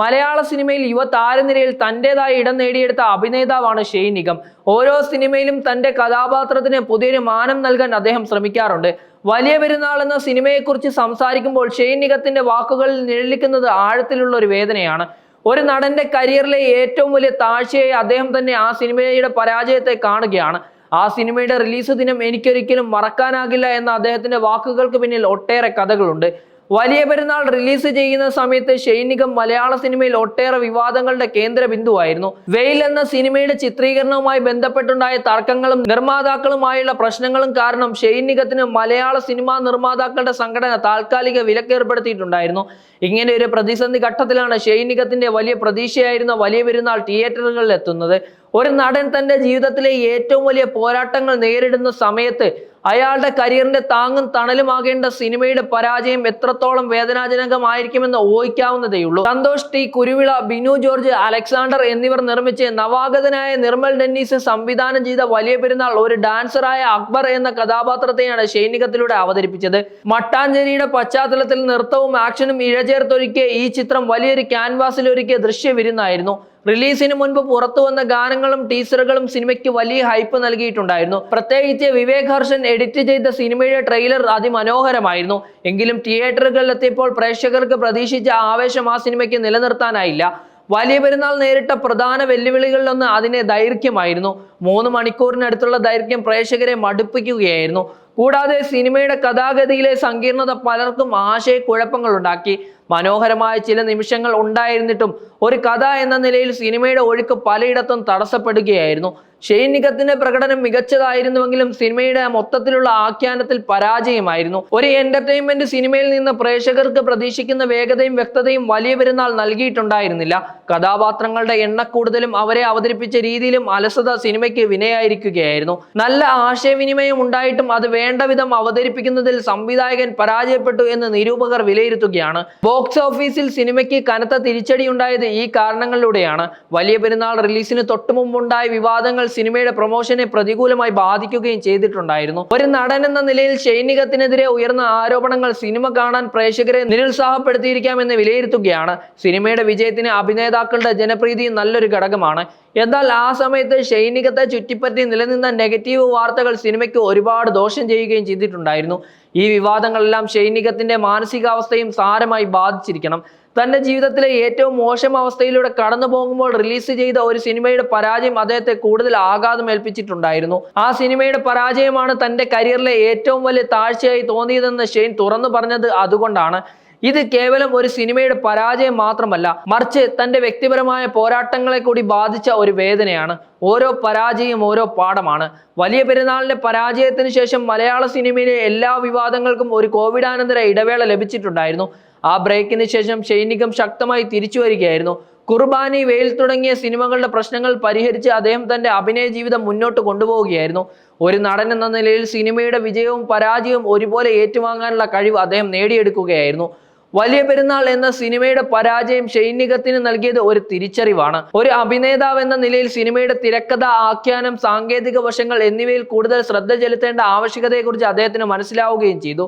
മലയാള സിനിമയിൽ യുവ താരനിരയിൽ തന്റെതായ ഇടം നേടിയെടുത്ത അഭിനേതാവാണ് ഷെയ്ൻ നിഗം. ഓരോ സിനിമയിലും തന്റെ കഥാപാത്രത്തിന് പുതിയൊരു മാനം നൽകാൻ അദ്ദേഹം ശ്രമിക്കാറുണ്ട്. വലിയ പെരുന്നാൾ എന്ന സിനിമയെക്കുറിച്ച് സംസാരിക്കുമ്പോൾ ഷെയ്ൻ നിഗത്തിന്റെ വാക്കുകളിൽ നിഴലിക്കുന്നത് ആഴത്തിലുള്ള ഒരു വേദനയാണ്. ഒരു നടന്റെ കരിയറിലെ ഏറ്റവും വലിയ താഴ്ചയായി അദ്ദേഹം തന്നെ ആ സിനിമയുടെ പരാജയത്തെ കാണുകയാണ്. ആ സിനിമയുടെ റിലീസ് ദിനം എനിക്കൊരിക്കലും മറക്കാനാകില്ല എന്ന അദ്ദേഹത്തിന്റെ വാക്കുകൾക്ക് പിന്നിൽ ഒട്ടേറെ കഥകളുണ്ട്. വലിയ പെരുന്നാൾ റിലീസ് ചെയ്യുന്ന സമയത്ത് ഷൈനികം മലയാള സിനിമയിൽ ഒട്ടേറെ വിവാദങ്ങളുടെ കേന്ദ്ര ബിന്ദുവായിരുന്നു. വെയിൽ എന്ന സിനിമയുടെ ചിത്രീകരണവുമായി ബന്ധപ്പെട്ടുണ്ടായ തർക്കങ്ങളും നിർമ്മാതാക്കളുമായുള്ള പ്രശ്നങ്ങളും കാരണം ഷൈനികത്തിന് മലയാള സിനിമാ നിർമ്മാതാക്കളുടെ സംഘടന താൽക്കാലിക വിലക്കേർപ്പെടുത്തിയിട്ടുണ്ടായിരുന്നു. ഇങ്ങനെ ഒരു പ്രതിസന്ധി ഘട്ടത്തിലാണ് ഷൈനികത്തിന്റെ വലിയ പ്രതീക്ഷയായിരുന്ന വലിയ പെരുന്നാൾ തിയേറ്ററുകളിൽ എത്തുന്നത് ഒരു നടൻ തന്റെ ജീവിതത്തിലെ ഏറ്റവും വലിയ പോരാട്ടങ്ങൾ നേരിടുന്ന സമയത്ത് അയാളുടെ കരിയറിന്റെ താങ്ങും തണലുമാകേണ്ട സിനിമയുടെ പരാജയം എത്രത്തോളം വേദനാജനകമായിരിക്കുമെന്ന് ഊഹിക്കാവുന്നതേയുള്ളൂ സന്തോഷ് ടി കുരുവിള ബിനു ജോർജ് അലക്സാണ്ടർ എന്നിവർ നിർമ്മിച്ച് നവാഗതനായ നിർമ്മൽ ഡെന്നീസ് സംവിധാനം ചെയ്ത വലിയ പെരുന്നാൾ ഒരു ഡാൻസറായ അക്ബർ എന്ന കഥാപാത്രത്തെയാണ് സൈനികത്തിലൂടെ അവതരിപ്പിച്ചത്. മട്ടാഞ്ചേരിയുടെ പശ്ചാത്തലത്തിൽ നൃത്തവും ആക്ഷനും ഇഴചേർത്തൊരുക്കിയ ഈ ചിത്രം വലിയൊരു ക്യാൻവാസിലൊരുക്കിയ ദൃശ്യവിരുന്നായിരുന്നു. റിലീസിന് മുൻപ് പുറത്തു വന്ന ഗാനങ്ങളും ടീസറുകളും സിനിമയ്ക്ക് വലിയ ഹൈപ്പ് നൽകിയിട്ടുണ്ടായിരുന്നു. പ്രത്യേകിച്ച് വിവേക് ഹർഷൻ എഡിറ്റ് ചെയ്ത സിനിമയുടെ ട്രെയിലർ അതിമനോഹരമായിരുന്നു. എങ്കിലും തിയേറ്ററുകളിൽ എത്തിയപ്പോൾ പ്രേക്ഷകർക്ക് പ്രതീക്ഷിച്ച ആവേശം ആ സിനിമയ്ക്ക് നിലനിർത്താനായില്ല. വലിയ പെരുന്നാൾ നേരിട്ട പ്രധാന വെല്ലുവിളികളിലൊന്ന് അതിനെ ദൈർഘ്യമായിരുന്നു. മൂന്ന് മണിക്കൂറിനടുത്തുള്ള ദൈർഘ്യം പ്രേക്ഷകരെ മടുപ്പിക്കുകയായിരുന്നു. കൂടാതെ സിനിമയുടെ കഥാഗതിയിലെ സങ്കീർണത പലർക്കും ആശയക്കുഴപ്പങ്ങൾ ഉണ്ടാക്കി മനോഹരമായ ചില നിമിഷങ്ങൾ ഉണ്ടായിരുന്നിട്ടും ഒരു കഥ എന്ന നിലയിൽ സിനിമയുടെ ഒഴുക്ക് പലയിടത്തും തടസ്സപ്പെടുകയായിരുന്നു. ഷെയ്ൻ നിഗത്തിന്റെ പ്രകടനം മികച്ചതായിരുന്നുവെങ്കിലും സിനിമയുടെ മൊത്തത്തിലുള്ള ആഖ്യാനത്തിൽ പരാജയമായിരുന്നു. ഒരു എന്റർടൈൻമെന്റ് സിനിമയിൽ നിന്ന് പ്രേക്ഷകർക്ക് പ്രതീക്ഷിക്കുന്ന വേഗതയും വ്യക്തതയും വലിയ പെരുന്നാൾ നൽകിയിട്ടുണ്ടായിരുന്നില്ല. കഥാപാത്രങ്ങളുടെ എണ്ണക്കൂടുതലും അവരെ അവതരിപ്പിച്ച രീതിയിലും അലസത സിനിമയ്ക്ക് വിനയായിരിക്കുകയായിരുന്നു. നല്ല ആശയവിനിമയം ഉണ്ടായിട്ടും അത് വേണ്ട വിധം അവതരിപ്പിക്കുന്നതിൽ സംവിധായകൻ പരാജയപ്പെട്ടു എന്ന് നിരൂപകർ വിലയിരുത്തുകയാണ്. ബോക്സ് ഓഫീസിൽ സിനിമയ്ക്ക് കനത്ത തിരിച്ചടി ഉണ്ടായത് ഈ കാരണങ്ങളിലൂടെയാണ്. വലിയ പെരുന്നാൾ റിലീസിന് തൊട്ടുമുമ്പുണ്ടായ വിവാദങ്ങൾ സിനിമയുടെ പ്രൊമോഷനെ പ്രതികൂലമായി ബാധിക്കുകയും ചെയ്തിട്ടുണ്ടായിരുന്നു. ഒരു നടൻ എന്ന നിലയിൽ സൈനികത്തിനെതിരെ ഉയർന്ന ആരോപണങ്ങൾ സിനിമ കാണാൻ പ്രേക്ഷകരെ നിരുത്സാഹപ്പെടുത്തിയിരിക്കാമെന്ന് വിലയിരുത്തുകയാണ്. സിനിമയുടെ വിജയത്തിന് അഭിനേതാക്കളുടെ ജനപ്രീതി നല്ലൊരു ഘടകമാണ്. എന്നാൽ ആ സമയത്ത് സൈനികത്തെ ചുറ്റിപ്പറ്റി നിലനിന്ന നെഗറ്റീവ് വാർത്തകൾ സിനിമയ്ക്ക് ഒരുപാട് ദോഷം ചെയ്യുകയും ചെയ്തിട്ടുണ്ടായിരുന്നു. ഈ വിവാദങ്ങളെല്ലാം സൈനികത്തിന്റെ മാനസികാവസ്ഥയും സാരമായി ബാധിച്ചിരിക്കണം. തന്റെ ജീവിതത്തിലെ ഏറ്റവും മോശം അവസ്ഥയിലൂടെ കടന്നു പോകുമ്പോൾ റിലീസ് ചെയ്ത ഒരു സിനിമയുടെ പരാജയം അദ്ദേഹത്തെ കൂടുതൽ ആഘാതമേൽപ്പിച്ചിട്ടുണ്ടായിരുന്നു. ആ സിനിമയുടെ പരാജയമാണ് തന്റെ കരിയറിലെ ഏറ്റവും വലിയ താഴ്ചയായി തോന്നിയതെന്ന് ഷെയ്ൻ തുറന്നു പറഞ്ഞത് അതുകൊണ്ടാണ്. ഇത് കേവലം ഒരു സിനിമയുടെ പരാജയം മാത്രമല്ല മറിച്ച് തന്റെ വ്യക്തിപരമായ പോരാട്ടങ്ങളെ കൂടി ബാധിച്ച ഒരു വേദനയാണ്. ഓരോ പരാജയം ഓരോ പാഠമാണ്. വലിയ പെരുന്നാളിന്റെ പരാജയത്തിന് ശേഷം മലയാള സിനിമയിലെ എല്ലാ വിവാദങ്ങൾക്കും ഒരു കോവിഡാനന്തര ഇടവേള ലഭിച്ചിട്ടുണ്ടായിരുന്നു. ആ ബ്രേക്കിന് ശേഷം ഷൈനികം ശക്തമായി തിരിച്ചു വരികയായിരുന്നു. കുർബാനി വെയിൽ തുടങ്ങിയ സിനിമകളുടെ പ്രശ്നങ്ങൾ പരിഹരിച്ച് അദ്ദേഹം തന്റെ അഭിനയ ജീവിതം മുന്നോട്ട് കൊണ്ടുപോവുകയായിരുന്നു. ഒരു നടൻ എന്ന നിലയിൽ സിനിമയുടെ വിജയവും പരാജയവും ഒരുപോലെ ഏറ്റുവാങ്ങാനുള്ള കഴിവ് അദ്ദേഹം നേടിയെടുക്കുകയായിരുന്നു. വലിയ പെരുന്നാൾ എന്ന സിനിമയുടെ പരാജയം ഷൈനികത്തിന് നൽകിയത് ഒരു തിരിച്ചറിവാണ്. ഒരു അഭിനേതാവ് എന്ന നിലയിൽ സിനിമയുടെ തിരക്കഥ ആഖ്യാനം സാങ്കേതിക വശങ്ങൾ എന്നിവയിൽ കൂടുതൽ ശ്രദ്ധ ചെലുത്തേണ്ട ആവശ്യകതയെക്കുറിച്ച് അദ്ദേഹത്തിന് മനസ്സിലാവുകയും ചെയ്തു.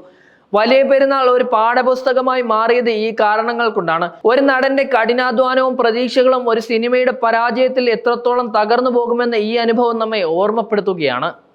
വലിയ പെരുന്നാൾ ഒരു പാഠപുസ്തകമായി മാറിയത് ഈ കാരണങ്ങൾ കൊണ്ടാണ്. ഒരു നടന്റെ കഠിനാധ്വാനവും പ്രതീക്ഷകളും ഒരു സിനിമയുടെ പരാജയത്തിൽ എത്രത്തോളം തകർന്നു പോകുമെന്ന് ഈ അനുഭവം നമ്മെ ഓർമ്മപ്പെടുത്തുകയാണ്.